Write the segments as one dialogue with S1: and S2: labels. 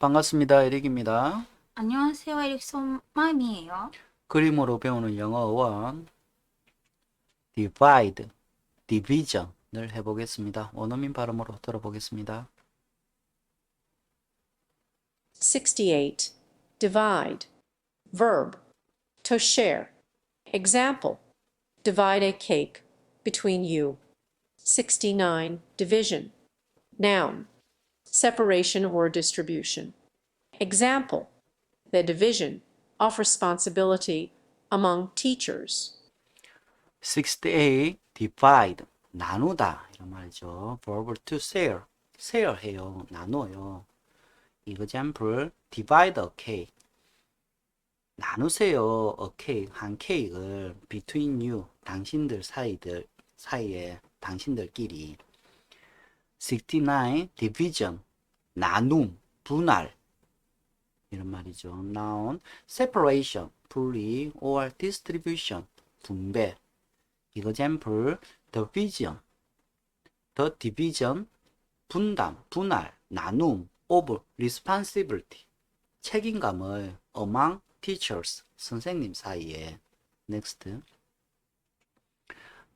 S1: 반갑습니다. 에릭입니다.
S2: 안녕하세요. 에릭son 맘이에요.
S1: 그림으로 배우는 영어 어원 divide, division을 해보겠습니다. 원어민 발음으로 들어보겠습니다.
S3: 68. Divide. Verb. To share. Example. Divide a cake between you. 69. Division. Noun. Separation or distribution. Example. The division of responsibility among teachers.
S1: 68, divide, 나누다 이런 말이죠. verb to share, share 해요. 나눠요. example, divide a cake. 나누세요. a cake, 한 케이크를 between you, 당신들 사이들 사이에 당신들끼리. 69, division, 나눔, 분할. 이런 말이죠. noun, separation, 분리, or distribution, 분배. example, division, the division, 분담, 분할, 나눔, of responsibility, 책임감을 among teachers, 선생님 사이에. next,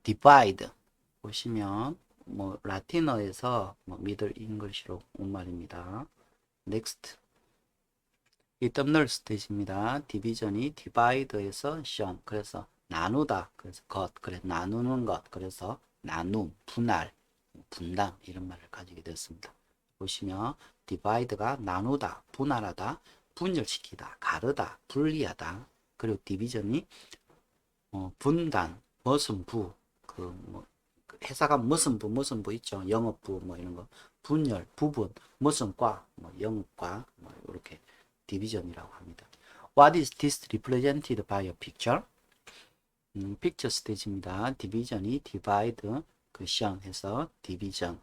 S1: divide, 보시면 뭐 라틴어에서 뭐 미들 잉글리시로 온 말입니다. next, 이 덤널 스테이지입니다. 디비전이 디바이드에서 션. 그래서 나누다. 그래서 것. 그래 나누는 것. 그래서 나눔 분할 분담 이런 말을 가지게 됐습니다. 보시면 디바이드가 나누다 분할하다 분열시키다 가르다 분리하다. 그리고 디비전이 어, 분단 무슨 부그뭐 회사가 무슨 부 무슨 부 있죠 영업부 뭐 이런 거 분열 부분 무슨 과뭐 영업과 뭐 이렇게 디비전이라고 합니다. What is this represented by a picture? 음, 픽처 스테이지입니다. 디비전이 divide, 그 시험해서 디비전.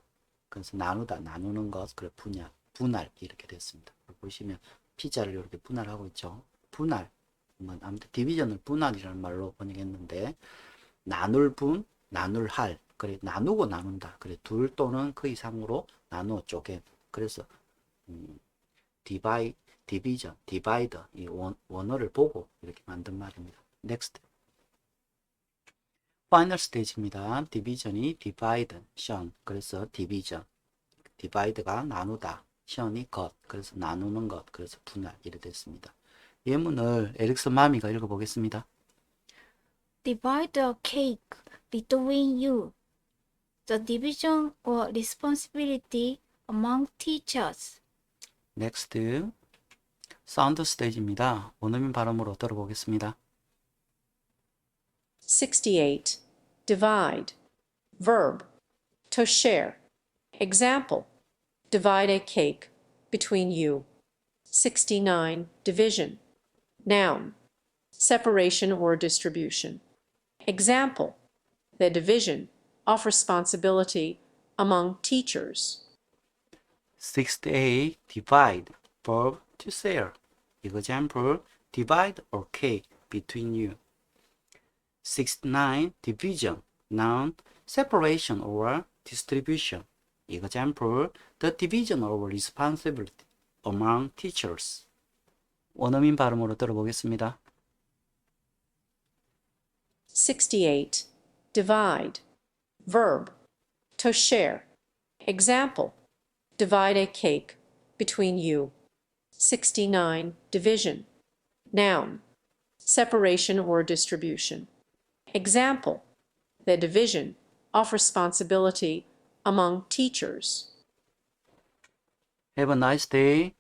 S1: 그래서 나누다, 나누는 것, 그래 분야, 분할 이렇게 됐습니다. 보시면 피자를 이렇게 분할하고 있죠. 분할. 뭐 아무튼 디비전을 분할이라는 말로 번역했는데 나눌 분, 나눌 할. 그래 나누고 나눈다. 그래 둘 또는 그 이상으로 나누어 쪼개. 그래서 음, 디바이 디비전, 디바이더 이 원, 원어를 보고 이렇게 만든 말입니다. next. 파이널 스테이지입니다. 디비전이 디바이드, 션. 그래서 디비전. 디바이드가 나누다, 션이 것. 그래서 나누는 것. 그래서 분할 이래 됐습니다. 예문을 에릭슨 마미가 읽어보겠습니다.
S2: Divide a cake between you. The division or responsibility among teachers.
S1: next. 사운드 스테이지입니다. 원어민 발음으로 들어보겠습니다.
S3: 68. Divide. Verb. To share. Example. Divide a cake between you. 69. Division. Noun. Separation or distribution. Example. The division of responsibility among teachers.
S1: 68. Divide. Verb to share. Example, divide or cake between you. 69. Division. Noun, separation or distribution. Example, the division of responsibility among teachers. 원어민 발음으로 들어보겠습니다.
S3: 68. Divide. Verb. To share. Example. Divide a cake between you. 69. Division. Noun. Separation or distribution. Example. The division of responsibility among teachers.
S1: Have a nice day.